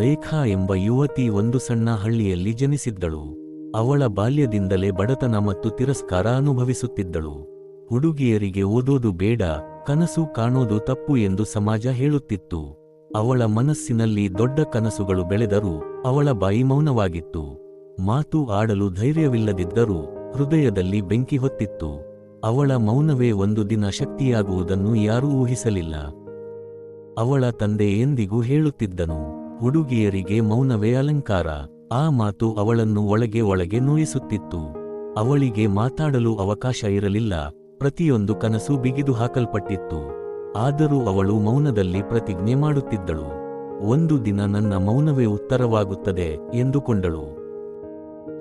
ರೇಖಾ ಎಂಬ ಯುವತಿ ಒಂದು ಸಣ್ಣ ಹಳ್ಳಿಯಲ್ಲಿ ಜನಿಸಿದ್ದಳು. ಅವಳ ಬಾಲ್ಯದಿಂದಲೇ ಬಡತನ ಮತ್ತು ತಿರಸ್ಕಾರ ಅನುಭವಿಸುತ್ತಿದ್ದಳು. ಹುಡುಗಿಯರಿಗೆ ಓದೋದು ಬೇಡ, ಕನಸು ಕಾಣೋದು ತಪ್ಪು ಎಂದು ಸಮಾಜ ಹೇಳುತ್ತಿತ್ತು. ಅವಳ ಮನಸ್ಸಿನಲ್ಲಿ ದೊಡ್ಡ ಕನಸುಗಳು ಬೆಳೆದರೂ ಅವಳ ಬಾಯಿ ಮೌನವಾಗಿತ್ತು. ಮಾತು ಆಡಲು ಧೈರ್ಯವಿಲ್ಲದಿದ್ದರೂ ಹೃದಯದಲ್ಲಿ ಬೆಂಕಿ ಹೊತ್ತಿತ್ತು. ಅವಳ ಮೌನವೇ ಒಂದು ದಿನ ಶಕ್ತಿಯಾಗುವುದನ್ನು ಯಾರೂ ಊಹಿಸಲಿಲ್ಲ. ಅವಳ ತಂದೆ ಎಂದಿಗೂ ಹೇಳುತ್ತಿದ್ದನು. ಹುಡುಗಿಯರಿಗೆ ಮೌನವೇ ಅಲಂಕಾರ. ಆ ಮಾತು ಅವಳನ್ನು ಒಳಗೆ ಒಳಗೆ ನೋಯಿಸುತ್ತಿತ್ತು. ಅವಳಿಗೆ ಮಾತಾಡಲು ಅವಕಾಶ ಇರಲಿಲ್ಲ. ಪ್ರತಿಯೊಂದು ಕನಸು ಬಿಗಿದು ಹಾಕಲ್ಪಟ್ಟಿತ್ತು. ಆದರೂ ಅವಳು ಮೌನದಲ್ಲಿ ಪ್ರತಿಜ್ಞೆ ಮಾಡುತ್ತಿದ್ದಳು. ಒಂದು ದಿನ ನನ್ನ ಮೌನವೇ ಉತ್ತರವಾಗುತ್ತದೆ ಎಂದುಕೊಂಡಳು.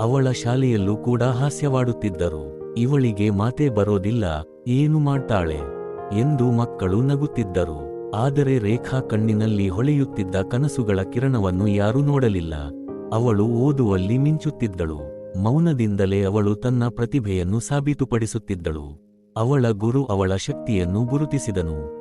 ಅವಳ ಶಾಲೆಯಲ್ಲೂ ಕೂಡ ಹಾಸ್ಯವಾಡುತ್ತಿದ್ದರು. ಇವಳಿಗೆ ಮಾತೇ ಬರೋದಿಲ್ಲ, ಏನು ಮಾಡ್ತಾಳೆ? ಎಂದು ಮಕ್ಕಳು ನಗುತ್ತಿದ್ದರು. ಆದರೆ ರೇಖಾ ಕಣ್ಣಿನಲ್ಲಿ ಹೊಳೆಯುತ್ತಿದ್ದ ಕನಸುಗಳ ಕಿರಣವನ್ನು ಯಾರೂ ನೋಡಲಿಲ್ಲ. ಅವಳು ಓದುವಲ್ಲಿ ಮಿಂಚುತ್ತಿದ್ದಳು. ಮೌನದಿಂದಲೇ ಅವಳು ತನ್ನ ಪ್ರತಿಭೆಯನ್ನು ಸಾಬೀತುಪಡಿಸುತ್ತಿದ್ದಳು. ಅವಳ ಗುರು ಅವಳ ಶಕ್ತಿಯನ್ನು ಗುರುತಿಸಿದನು.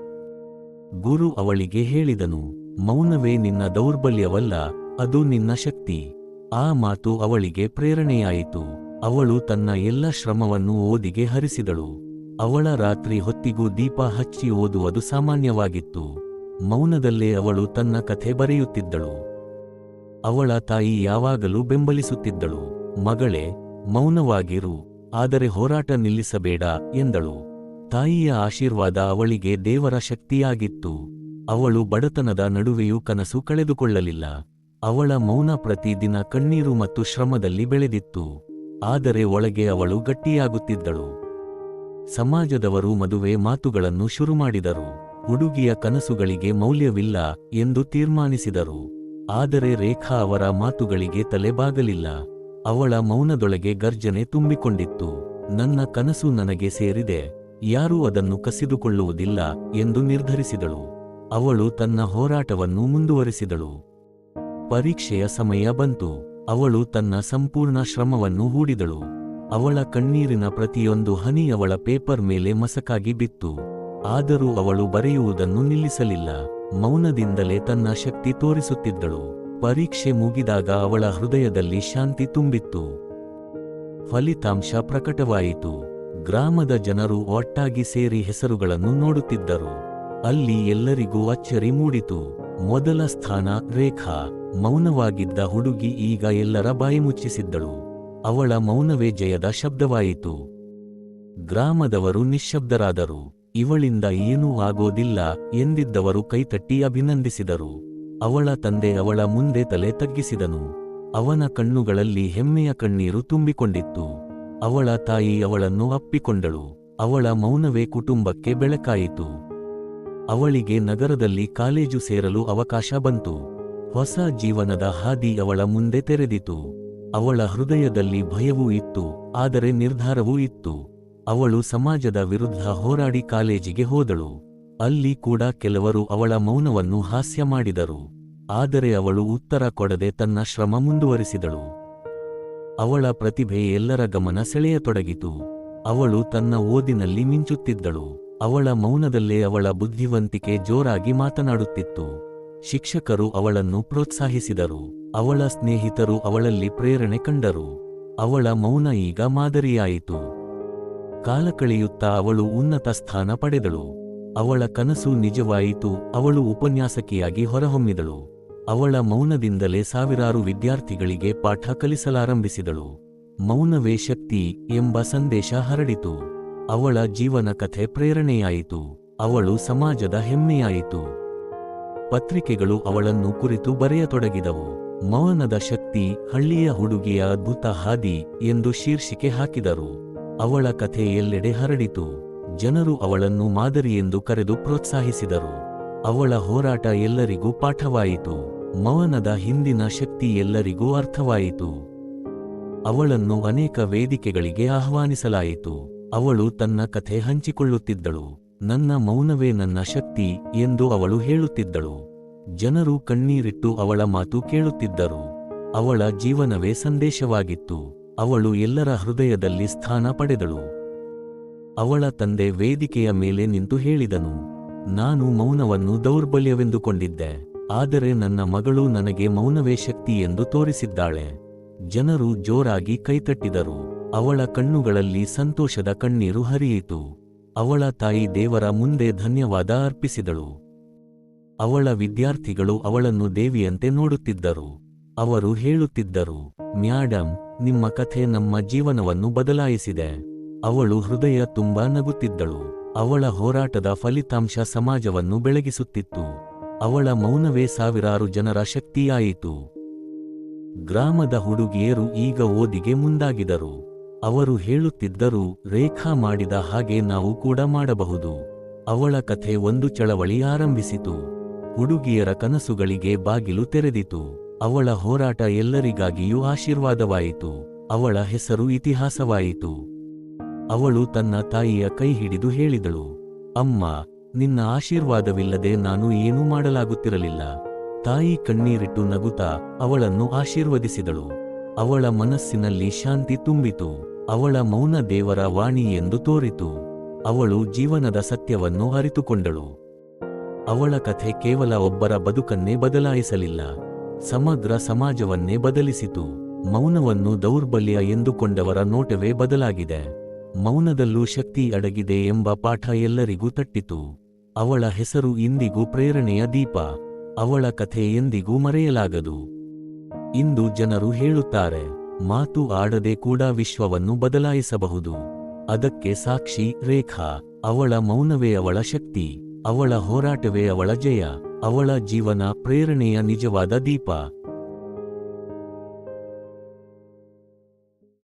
ಗುರು ಅವಳಿಗೆ ಹೇಳಿದನು, ಮೌನವೇ ನಿನ್ನ ದೌರ್ಬಲ್ಯವಲ್ಲ, ಅದು ನಿನ್ನ ಶಕ್ತಿ. ಆ ಮಾತು ಅವಳಿಗೆ ಪ್ರೇರಣೆಯಾಯಿತು. ಅವಳು ತನ್ನ ಎಲ್ಲ ಶ್ರಮವನ್ನು ಓದಿಗೆ ಹರಿಸಿದಳು. ಅವಳ ರಾತ್ರಿ ಹೊತ್ತಿಗೂ ದೀಪ ಹಚ್ಚಿ ಓದುವುದು ಸಾಮಾನ್ಯವಾಗಿತ್ತು. ಮೌನದಲ್ಲೇ ಅವಳು ತನ್ನ ಕಥೆ ಬರೆಯುತ್ತಿದ್ದಳು. ಅವಳ ತಾಯಿ ಯಾವಾಗಲೂ ಬೆಂಬಲಿಸುತ್ತಿದ್ದಳು. ಮಗಳೇ, ಮೌನವಾಗಿರು, ಆದರೆ ಹೋರಾಟ ನಿಲ್ಲಿಸಬೇಡ, ಎಂದಳು. ತಾಯಿಯ ಆಶೀರ್ವಾದ ಅವಳಿಗೆ ದೇವರ ಶಕ್ತಿಯಾಗಿತ್ತು. ಅವಳು ಬಡತನದ ನಡುವೆಯೂ ಕನಸು ಕಳೆದುಕೊಳ್ಳಲಿಲ್ಲ. ಅವಳ ಮೌನ ಪ್ರತಿದಿನ ಕಣ್ಣೀರು ಮತ್ತು ಶ್ರಮದಲ್ಲಿ ಬೆಳೆದಿತ್ತು. ಆದರೆ ಒಳಗೆ ಅವಳು ಗಟ್ಟಿಯಾಗುತ್ತಿದ್ದಳು. ಸಮಾಜದವರು ಮದುವೆ ಮಾತುಗಳನ್ನು ಶುರುಮಾಡಿದರು ಹುಡುಗಿಯ ಕನಸುಗಳಿಗೆ ಮೌಲ್ಯವಿಲ್ಲ ಎಂದು ತೀರ್ಮಾನಿಸಿದರು. ಆದರೆ ರೇಖಾ ಅವರ ಮಾತುಗಳಿಗೆ ತಲೆಬಾಗಲಿಲ್ಲ. ಅವಳ ಮೌನದೊಳಗೆ ಗರ್ಜನೆ ತುಂಬಿಕೊಂಡಿತ್ತು. ನನ್ನ ಕನಸು ನನಗೆ ಸೇರಿದೆ. ಯಾರೂ ಅದನ್ನು ಕಸಿದುಕೊಳ್ಳುವುದಿಲ್ಲ ಎಂದು ನಿರ್ಧರಿಸಿದಳು. ಅವಳು ತನ್ನ ಹೋರಾಟವನ್ನು ಮುಂದುವರಿಸಿದಳು. ಪರೀಕ್ಷೆಯ ಸಮಯ ಬಂತು. ಅವಳು ತನ್ನ ಸಂಪೂರ್ಣ ಶ್ರಮವನ್ನು ಹೂಡಿದಳು. ಅವಳ ಕಣ್ಣೀರಿನ ಪ್ರತಿಯೊಂದು ಹನಿ ಅವಳ ಪೇಪರ್ ಮೇಲೆ ಮಸಕಾಗಿ ಬಿತ್ತು. ಆದರೂ ಅವಳು ಬರೆಯುವುದನ್ನು ನಿಲ್ಲಿಸಲಿಲ್ಲ. ಮೌನದಿಂದಲೇ ತನ್ನ ಶಕ್ತಿ ತೋರಿಸುತ್ತಿದ್ದಳು. ಪರೀಕ್ಷೆ ಮುಗಿದಾಗ ಅವಳ ಹೃದಯದಲ್ಲಿ ಶಾಂತಿ ತುಂಬಿತ್ತು. ಫಲಿತಾಂಶ ಪ್ರಕಟವಾಯಿತು. ಗ್ರಾಮದ ಜನರು ಒಟ್ಟಾಗಿ ಸೇರಿ ಹೆಸರುಗಳನ್ನು ನೋಡುತ್ತಿದ್ದರು. ಅಲ್ಲಿ ಎಲ್ಲರಿಗೂ ಅಚ್ಚರಿ ಮೂಡಿತು. ಮೊದಲ ಸ್ಥಾನ ರೇಖಾ. ಮೌನವಾಗಿದ್ದ ಹುಡುಗಿ ಈಗ ಎಲ್ಲರ ಬಾಯಿ ಮುಚ್ಚಿಸಿದ್ದಳು. ಅವಳ ಮೌನವೇ ಜಯದ ಶಬ್ದವಾಯಿತು. ಗ್ರಾಮದವರು ನಿಶ್ಶಬ್ದರಾದರು. ಇವಳಿಂದ ಏನೂ ಆಗೋದಿಲ್ಲ ಎಂದಿದ್ದವರು ಕೈತಟ್ಟಿ ಅಭಿನಂದಿಸಿದರು. ಅವಳ ತಂದೆ ಅವಳ ಮುಂದೆ ತಲೆ ತಗ್ಗಿಸಿದನು. ಅವನ ಕಣ್ಣುಗಳಲ್ಲಿ ಹೆಮ್ಮೆಯ ಕಣ್ಣೀರು ತುಂಬಿಕೊಂಡಿತ್ತು. ಅವಳ ತಾಯಿ ಅವಳನ್ನು ಅಪ್ಪಿಕೊಂಡಳು. ಅವಳ ಮೌನವೇ ಕುಟುಂಬಕ್ಕೆ ಬೆಳಕಾಯಿತು. ಅವಳಿಗೆ ನಗರದಲ್ಲಿ ಕಾಲೇಜು ಸೇರಲು ಅವಕಾಶ ಬಂತು. ಹೊಸ ಜೀವನದ ಹಾದಿ ಅವಳ ಮುಂದೆ ತೆರೆದಿತು. ಅವಳ ಹೃದಯದಲ್ಲಿ ಭಯವೂ ಇತ್ತು, ಆದರೆ ನಿರ್ಧಾರವೂ ಇತ್ತು. ಅವಳು ಸಮಾಜದ ವಿರುದ್ಧ ಹೋರಾಡಿ ಕಾಲೇಜಿಗೆ ಹೋದಳು. ಅಲ್ಲಿ ಕೂಡ ಕೆಲವರು ಅವಳ ಮೌನವನ್ನು ಹಾಸ್ಯ ಮಾಡಿದರು. ಆದರೆ ಅವಳು ಉತ್ತರ ಕೊಡದೆ ತನ್ನ ಶ್ರಮ ಮುಂದುವರಿಸಿದಳು. ಅವಳ ಪ್ರತಿಭೆ ಎಲ್ಲರ ಗಮನ ಸೆಳೆಯತೊಡಗಿತು. ಅವಳು ತನ್ನ ಓದಿನಲ್ಲಿ ಮಿಂಚುತ್ತಿದ್ದಳು. ಅವಳ ಮೌನದಲ್ಲೇ ಅವಳ ಬುದ್ಧಿವಂತಿಕೆ ಜೋರಾಗಿ ಮಾತನಾಡುತ್ತಿತ್ತು. ಶಿಕ್ಷಕರು ಅವಳನ್ನು ಪ್ರೋತ್ಸಾಹಿಸಿದರು. ಅವಳ ಸ್ನೇಹಿತರು ಅವಳಲ್ಲಿ ಪ್ರೇರಣೆ ಕಂಡರು. ಅವಳ ಮೌನ ಈಗ ಮಾದರಿಯಾಯಿತು. ಕಾಲ ಕಳೆಯುತ್ತಾ ಅವಳು ಉನ್ನತ ಸ್ಥಾನ ಪಡೆದಳು. ಅವಳ ಕನಸು ನಿಜವಾಯಿತು, ಅವಳು ಉಪನ್ಯಾಸಕಿಯಾಗಿ ಹೊರಹೊಮ್ಮಿದಳು. ಅವಳ ಮೌನದಿಂದಲೇ ಸಾವಿರಾರು ವಿದ್ಯಾರ್ಥಿಗಳಿಗೆ ಪಾಠ ಕಲಿಸಲಾರಂಭಿಸಿದಳು. ಮೌನವೇ ಶಕ್ತಿ ಎಂಬ ಸಂದೇಶ ಹರಡಿತು. ಅವಳ ಜೀವನ ಕಥೆ ಪ್ರೇರಣೆಯಾಯಿತು. ಅವಳು ಸಮಾಜದ ಹೆಮ್ಮೆಯಾಯಿತು. ಪತ್ರಿಕೆಗಳು ಅವಳನ್ನು ಕುರಿತು ಬರೆಯತೊಡಗಿದವು. ಮೌನದ ಶಕ್ತಿ ಹಳ್ಳಿಯ ಹುಡುಗಿಯ ಅದ್ಭುತ ಹಾದಿ ಎಂದು ಶೀರ್ಷಿಕೆ ಹಾಕಿದರು. ಅವಳ ಕಥೆ ಎಲ್ಲೆಡೆ ಹರಡಿತು. ಜನರು ಅವಳನ್ನು ಮಾದರಿ ಎಂದು ಕರೆದು ಪ್ರೋತ್ಸಾಹಿಸಿದರು. ಅವಳ ಹೋರಾಟ ಎಲ್ಲರಿಗೂ ಪಾಠವಾಯಿತು. ಮೌನದ ಹಿಂದಿನ ಶಕ್ತಿ ಎಲ್ಲರಿಗೂ ಅರ್ಥವಾಯಿತು. ಅವಳನ್ನು ಅನೇಕ ವೇದಿಕೆಗಳಿಗೆ ಆಹ್ವಾನಿಸಲಾಯಿತು. ಅವಳು ತನ್ನ ಕಥೆ ಹಂಚಿಕೊಳ್ಳುತ್ತಿದ್ದಳು. ನನ್ನ ಮೌನವೇ ನನ್ನ ಶಕ್ತಿ ಎಂದು ಅವಳು ಹೇಳುತ್ತಿದ್ದಳು. ಜನರು ಕಣ್ಣೀರಿಟ್ಟು ಅವಳ ಮಾತು ಕೇಳುತ್ತಿದ್ದರು. ಅವಳ ಜೀವನವೇ ಸಂದೇಶವಾಗಿತ್ತು. ಅವಳು ಎಲ್ಲರ ಹೃದಯದಲ್ಲಿ ಸ್ಥಾನ ಪಡೆದಳು. ಅವಳ ತಂದೆ ವೇದಿಕೆಯ ಮೇಲೆ ನಿಂತು ಹೇಳಿದನು, ನಾನು ಮೌನವನ್ನು ದೌರ್ಬಲ್ಯವೆಂದುಕೊಂಡಿದ್ದೆ, ಆದರೆ ನನ್ನ ಮಗಳು ನನಗೆ ಮೌನವೇ ಶಕ್ತಿ ಎಂದು ತೋರಿಸಿದ್ದಾಳೆ. ಜನರು ಜೋರಾಗಿ ಕೈತಟ್ಟಿದರು. ಅವಳ ಕಣ್ಣುಗಳಲ್ಲಿ ಸಂತೋಷದ ಕಣ್ಣೀರು ಹರಿಯಿತು. ಅವಳ ತಾಯಿ ದೇವರ ಮುಂದೆ ಧನ್ಯವಾದ ಅರ್ಪಿಸಿದಳು. ಅವಳ ವಿದ್ಯಾರ್ಥಿಗಳು ಅವಳನ್ನು ದೇವಿಯಂತೆ ನೋಡುತ್ತಿದ್ದರು. ಅವರು ಹೇಳುತ್ತಿದ್ದರು ಮ್ಯಾಡಮ್ ನಿಮ್ಮ ಕಥೆ ನಮ್ಮ ಜೀವನವನ್ನು ಬದಲಾಯಿಸಿದೆ. ಅವಳು ಹೃದಯ ತುಂಬಾ ನಗುತ್ತಿದ್ದಳು. ಅವಳ ಹೋರಾಟದ ಫಲಿತಾಂಶ ಸಮಾಜವನ್ನು ಬೆಳಗಿಸುತ್ತಿತ್ತು. ಅವಳ ಮೌನವೇ ಸಾವಿರಾರು ಜನರ ಶಕ್ತಿಯಾಯಿತು. ಗ್ರಾಮದ ಹುಡುಗಿಯರು ಈಗ ಓದಿಗೆ ಮುಂದಾಗಿದರು ಅವರು ಹೇಳುತ್ತಿದ್ದರು, ರೇಖಾ ಮಾಡಿದ ಹಾಗೆ ನಾವು ಕೂಡ ಮಾಡಬಹುದು. ಅವಳ ಕಥೆ ಒಂದು ಚಳವಳಿ ಆರಂಭಿಸಿತು. ಹುಡುಗಿಯರ ಕನಸುಗಳಿಗೆ ಬಾಗಿಲು ತೆರೆದಿತು. ಅವಳ ಹೋರಾಟ ಎಲ್ಲರಿಗಾಗಿಯೂ ಆಶೀರ್ವಾದವಾಯಿತು. ಅವಳ ಹೆಸರು ಇತಿಹಾಸವಾಯಿತು. ಅವಳು ತನ್ನ ತಾಯಿಯ ಕೈ ಹಿಡಿದು ಹೇಳಿದಳು, ಅಮ್ಮ, ನಿನ್ನ ಆಶೀರ್ವಾದವಿಲ್ಲದೆ ನಾನು ಏನೂ ಮಾಡಲಾಗುತ್ತಿರಲಿಲ್ಲ. ತಾಯಿ ಕಣ್ಣೀರಿಟ್ಟು ನಗುತ್ತಾ ಅವಳನ್ನು ಆಶೀರ್ವದಿಸಿದಳು. ಅವಳ ಮನಸ್ಸಿನಲ್ಲಿ ಶಾಂತಿ ತುಂಬಿತು. ಅವಳ ಮೌನ ದೇವರ ವಾಣಿ ಎಂದು ತೋರಿತು. ಅವಳು ಜೀವನದ ಸತ್ಯವನ್ನು ಅರಿತುಕೊಂಡಳು. ಅವಳ ಕಥೆ ಕೇವಲ ಒಬ್ಬರ ಬದುಕನ್ನೇ ಬದಲಾಯಿಸಲಿಲ್ಲ. ಸಮಗ್ರ ಸಮಾಜವನ್ನೇ ಬದಲಿಸಿತು. ಮೌನವನ್ನು ದೌರ್ಬಲ್ಯ ಎಂದುಕೊಂಡವರ ನೋಟವೇ ಬದಲಾಗಿದೆ. ಮೌನದಲ್ಲೂ ಶಕ್ತಿ ಅಡಗಿದೆ ಎಂಬ ಪಾಠ ಎಲ್ಲರಿಗೂ ತಟ್ಟಿತು. ಅವಳ ಹೆಸರು ಇಂದಿಗೂ ಪ್ರೇರಣೆಯ ದೀಪ. ಅವಳ ಕಥೆ ಎಂದಿಗೂ ಮರೆಯಲಾಗದು. ಇಂದು ಜನರು ಹೇಳುತ್ತಾರೆ, ಮಾತು ಆಡದೆ ಕೂಡ ವಿಶ್ವವನ್ನು ಬದಲಾಯಿಸಬಹುದು. ಅದಕ್ಕೆ ಸಾಕ್ಷಿ ರೇಖಾ. ಅವಳ ಮೌನವೇ ಅವಳ ಶಕ್ತಿ. ಅವಳ ಹೋರಾಟವೇ ಅವಳ ಜಯ ಅವಳ ಜೀವನ ಪ್ರೇರಣೆಯ ನಿಜವಾದ ದೀಪ.